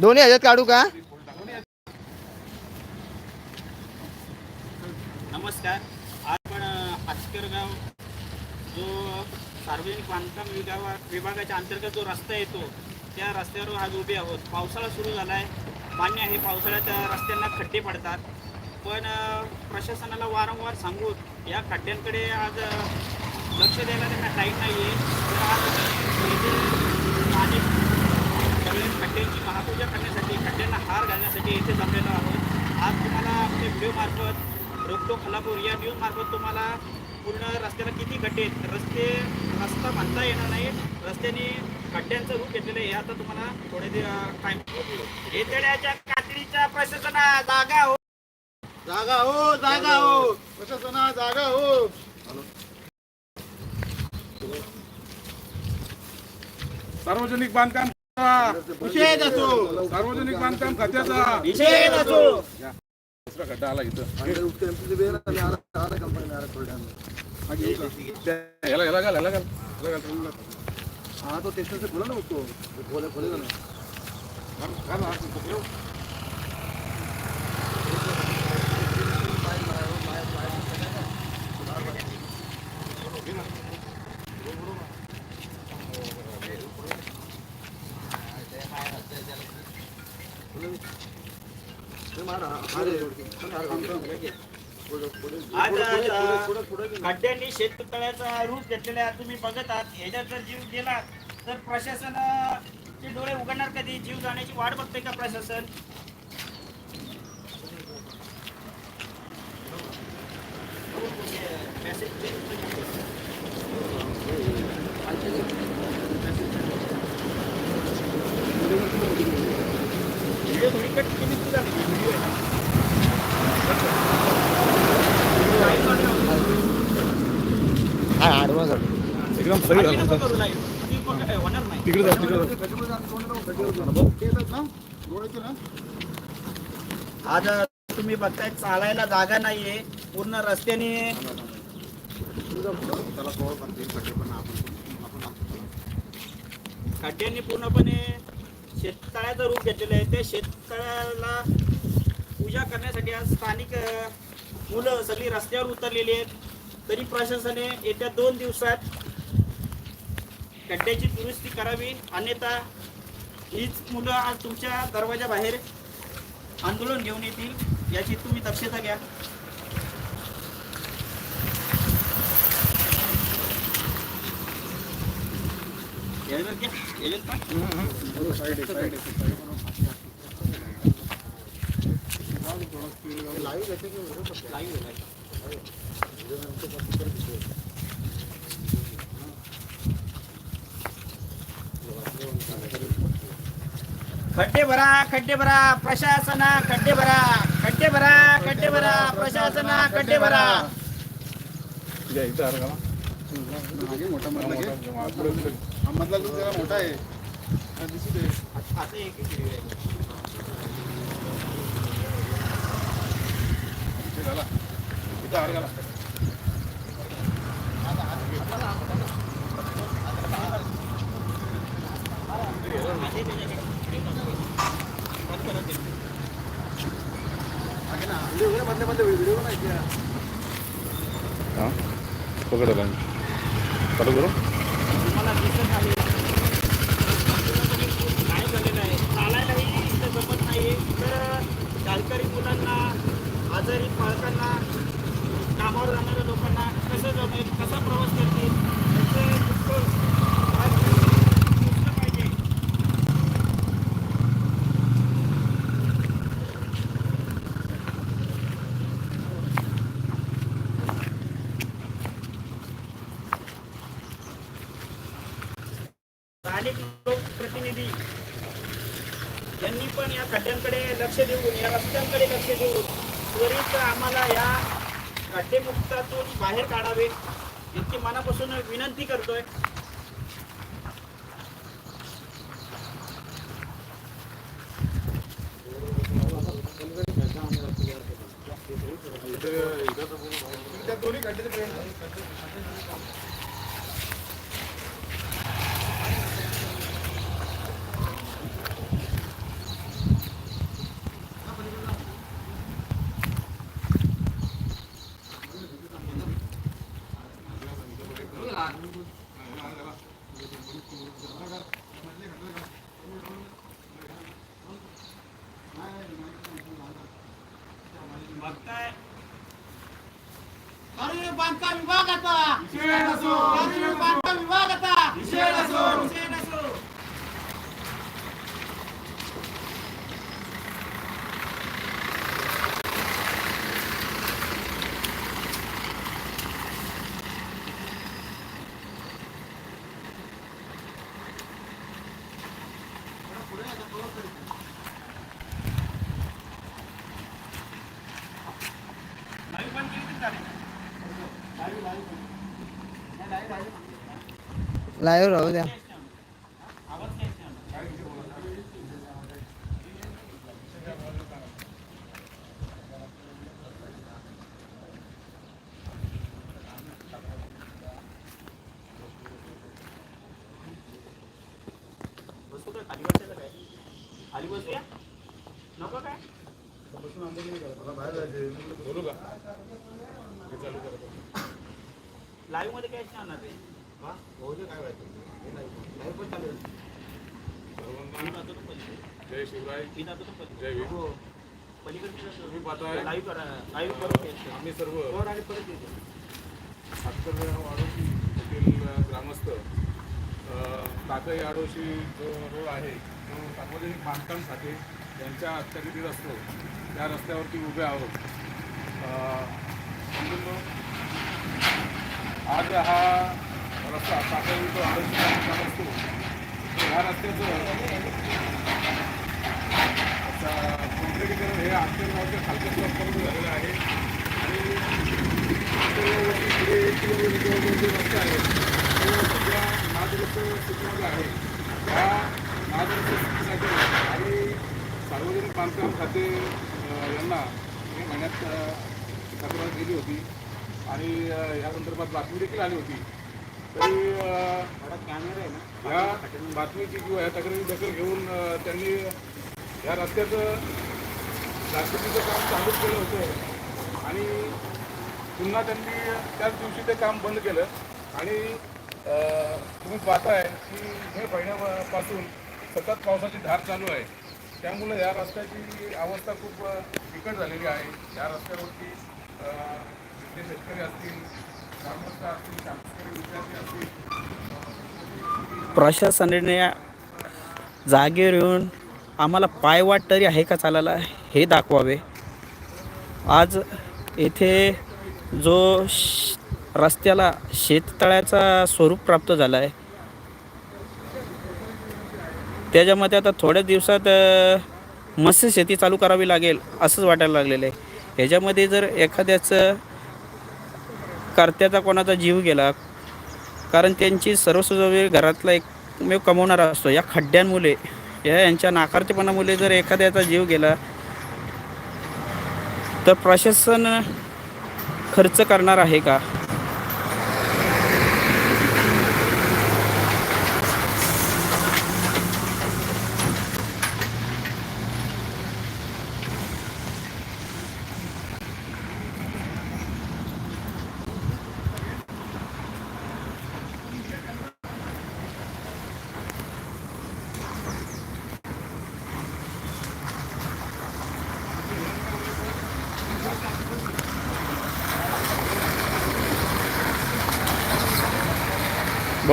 दोन्ही ह्याच्यात काढू का? नमस्कार. आपण आचकर जो सार्वजनिक बांधकाम विभागा विभागाच्या अंतर्गत जो रस्ता येतो त्या रस्त्यावर आज उभे आहोत. पावसाळा सुरू झाला आहे मान्य आहे पावसाळ्यात रस्त्यांना खड्डे पडतात. पण प्रशासनाला वारंवार सांगून या खड्ड्यांकडे आज लक्ष द्यायला त्यांना टाईम नाही आहे तर आज आम्ही खड्ड्यांची महापूजा करण्यासाठी खड्ड्यांना हार घालण्यासाठी येथे जमलेलो आहोत. आज तुम्हाला म्हणजे आमच्या व्हिडिओमार्फत रोकटो खलापूर या न्यूजमार्फत तुम्हाला पूर्ण रस्त्याला किती खड्डे आहेत? रस्ते रस्ता म्हणता येणार नाही. रस्त्याने खड्ड्यांचं रूप घेतलेलं आहे. हे आता तुम्हाला थोडे टाइम येतेड्याच्या कात्रीच्या प्रशासना जागा हो. जागा हो जागा हो. प्रशासना जागा हो. सार्वजनिक बांधकाम विषय असो. सार्वजनिक बांधकाम खात्याचा विषय नसो दुसरा खड्डा आला इथं. हा, याला याला घाल याला घाल. हा तो टेस्टर से बोला ना उसको बोले बोलेगा ना आज खड्ड्यांनी शेततळ्याचा रूप घेतलेला आहे तुम्ही बघत आहात. ह्याच्यात जर जीव गेला तर प्रशासन डोळे उघडणार कधी? जीव जाण्याची वाट बघते का प्रशासन व्हिडिओ थोडी कट केली तुझा व्हिडिओ आहे ना हा आडवा काढू. एकदम सही आधी झालं. नको करू live. ती मग काय होणार नाही तिकडे आज तुम्ही बघताय चालायला जागा नाहीये. पूर्ण रस्त्याने खड्ड्यांनी पूर्णपणे शेततळ्याचं रूप घेतलेलं आहे. त्या शेततळ्याला पूजा करण्यासाठी आज स्थानिक मुलं सगळी रस्त्यावर उतरलेली आहेत. तरी प्रशासनाने येत्या दोन दिवसात खड्ड्याची दुरुस्ती करावी. अन्यथा हीच मुलं आज तुमच्या दरवाजा बाहेर आंदोलन घेऊन येतील याची तुम्ही दक्षता घ्या. याच्यात घ्या. याच्यात पहा. साईड आहे, साईड आहे, साईड आहे. Live आहे, live. खड्डे भरा खड्डे भरा प्रशासना खड्डे भरा खड्डे भरा खड्डे भरा प्रशासना खड्डे भरा या, इथं आलं का ना? मागे मोठा मधला घे हा, पुढे, पुढे. हा मधला जो जरा मोठा आहे हा, हा? पकड आला चालू करू? दिसत झालेलं आहे जमत नाही तर शाळकरी मुलांना आजारी पालकांना कामावर जाणाऱ्या लोकांना कसं जमेल कसा प्रवास करतील याचं पुष्कळ आज दिसलं पाहिजे स्थानिक लोकप्रतिनिधी यांनी पण या खड्ड्यांकडे लक्ष देऊन या रस्त्यांकडे लक्ष देऊन त्वरित आम्हाला या काटेमुक्तातून बाहेर काढावे इतकी मनापासून विनंती करतोय दोन्ही खड्ड्याचे प्रिंट विभागाचा. सार्वजनिक बांधकाम विभागाचा लाईव्ह बंद केली तरी चालेल लाईव्ह राहू द्या आवाज काय बसू काय खाली बसायला काय खाली बसूया नको काय बोलू का लाईव्ह राहू द्या. लाईव्हमध्ये काय आणणार जय शिवराय. जय भीम. हो. तुम्ही पाहताय? द्यायचं. आम्ही सर्व. वर आणि परत येतो. सातकर आडोशी येथील ग्रामस्थ. अ, ताकई आडोशी जो रोड आहे तो सार्वजनिक बांधकाम खाते यांच्या हस्तगतीत असतो. त्या रस्त्यावरती उभे आहोत. आज हा रस्ता ताकई तो आरोग्य असतो ह्या रस्त्याचं कॉन्क्रिटीकरण हे आंतरगावच्या खालच्या स्लॅबपर्यंत झालेलं आहे आणि पुढे एक किलोमीटर जो रस्ता आहे तो सध्या महादुरस्त स्थितीमध्ये आहे या महादुरस्त स्थितीसाठी आणि सार्वजनिक बांधकाम खाते यांना मे महिन्यात तक्रार केली होती आणि या संदर्भात बातमी देखील आली होती. तरी अ, या बातमीची किंवा या तक्रारी दखल घेऊन त्यांनी या रस्त्याचं दाखवतीचं काम चालूच केलं. होतं आणि पुन्हा त्यांनी त्याच दिवशी ते काम बंद केलं आणि तुम्ही पाहताय की मे महिन्यापासून सतत पावसाची धार चालू आहे त्यामुळे या रस्त्याची अवस्था खूप बिकट झालेली आहे. या रस्त्यावरती जे शेतकरी असतील प्रशासनाने जागेवर येऊन आम्हाला पायवाट तरी आहे का चालायला? हे दाखवावे. आज येथे जो श- रस्त्याला शेततळ्याचा स्वरूप प्राप्त झाला आहे त्याच्यामध्ये आता थोड्या दिवसात मत्स्यशेती चालू करावी लागेल असंच वाटायला लागलेलं आहे. ह्याच्यामध्ये जर एखाद्याचं कर्त्याचा कोणाचा जीव गेला कारण त्यांची सर्वसुजवे घरातला एकमेव कमवणारा असतो. या खड्ड्यांमुळे या यांच्या नाकारतेपणामुळे जर एखाद्याचा जीव गेला तर प्रशासन खर्च करणार आहे का?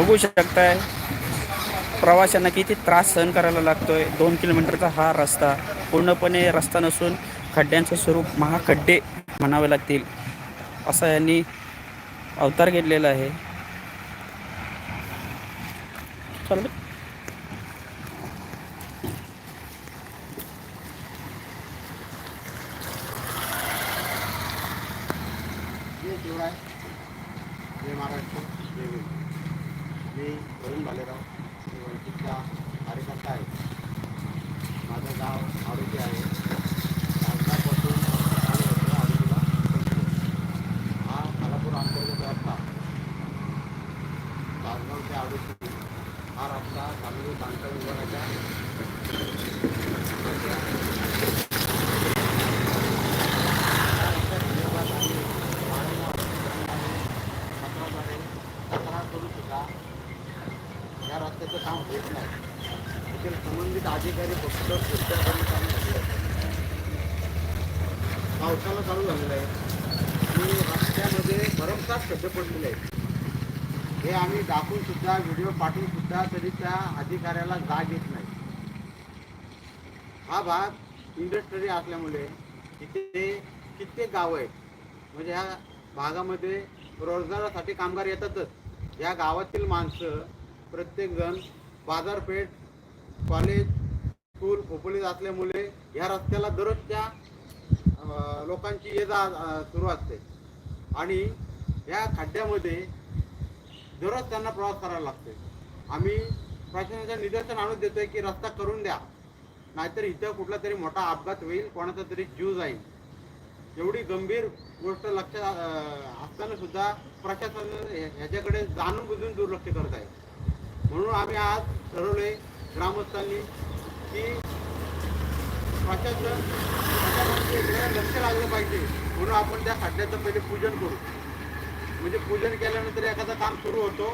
बघू शकताय. प्रवाशांना किती त्रास सहन करायला लागतोय. दोन किलोमीटरचा हा रस्ता. पूर्णपणे रस्ता नसून खड्ड्यांचं स्वरूप महाखड्डे म्हणावे लागतील. असा यांनी अवतार घेतलेला आहे. चालेल महाराष्ट्र. मी वरुण भालेराव मी वंचितचा कार्यकर्ता आहे. माझं गाव आरोग्य आहे तालुक्यापासून चालू होतो आडोशीला पोहोचतो. हा खालापूर अंतर्गत रस्ता तासगाव ते आडोशी हा रस्ता सार्वजनिक बांधकाम विभागाच्या पत्राद्वारे तक्रार करू सुद्धा या रस्त्याचं काम होत नाही येथील संबंधित अधिकारी फक्त पुढच्या पावसाला चालू झालेलं आहे. आणि रस्त्यामध्ये भरमसाठ खड्डे पडलेले आहेत. हे आम्ही दाखवून सुद्धा व्हिडिओ पाठवून सुद्धा तरी त्या अधिकाऱ्याला जाग येत नाही. हा भाग इंडस्ट्री असल्यामुळे इथे कित्येक गावं आहेत. म्हणजे ह्या भागामध्ये रोजगारासाठी कामगार येतातच. या गावातील माणसं प्रत्येकजण बाजारपेठ कॉलेज स्कूल खोपोलीत असल्यामुळे या रस्त्याला दररोजच्या लोकांची ये जा सुरू असते. आणि या खड्ड्यामध्ये दररोज त्यांना प्रवास करायला लागते. आम्ही प्रशासनाच्या निदर्शन आणून देतोय की रस्ता करून द्या. नाहीतर इथं कुठला तरी मोठा अपघात होईल कोणाचा तरी जीव जाईल. एवढी गंभीर गोष्ट लक्षात असताना सुद्धा प्रशासन ह्याच्याकडे जाणून बुजून दुर्लक्ष करत आहे. म्हणून आम्ही आज ठरवले ग्रामस्थांनी की प्रशासन लक्ष लागलं पाहिजे. म्हणून आपण त्या खड्ड्याचं पहिले पूजन करू. म्हणजे पूजन केल्यानंतर एखादं काम सुरू होतो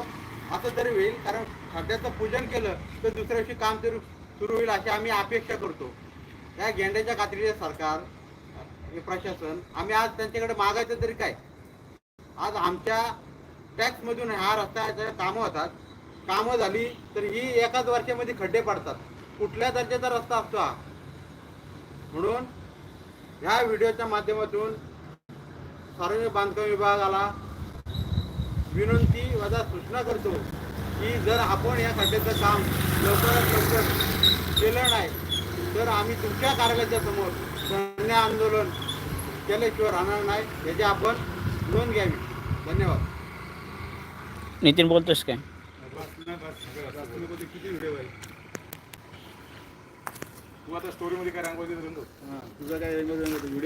असं तरी होईल. कारण खड्ड्याचं पूजन केलं तर दुसऱ्या दिवशी काम तरी सुरू होईल अशी आम्ही अपेक्षा करतो. या गेंड्याच्या कात्रीचे सरकार हे प्रशासन आम्ही आज त्यांच्याकडे मागायचं तरी काय? आज आमच्या टॅक्समधून ह्या रस्त्याच्या कामं होतात. कामं झाली तर ही एकाच वर्षामध्ये खड्डे पडतात. कुठल्या दर्जाचा रस्ता असतो हा? म्हणून ह्या व्हिडिओच्या माध्यमातून सार्वजनिक बांधकाम विभागाला विनंती वजा सूचना करतो की जर आपण या खड्ड्याचं काम लवकरात लवकर केलं नाही तर आम्ही तुमच्या कार्यालयाच्या समोर धरणे आंदोलन केल्याशिवाय राहणार नाही याची आपण नोंद घ्यावी. धन्यवाद. नितीन बोलतोस काय? किती व्हिडिओ आहे? तू आता स्टोरीमध्ये काय रांगोळी देत रंगव तुझं काय व्हिडिओ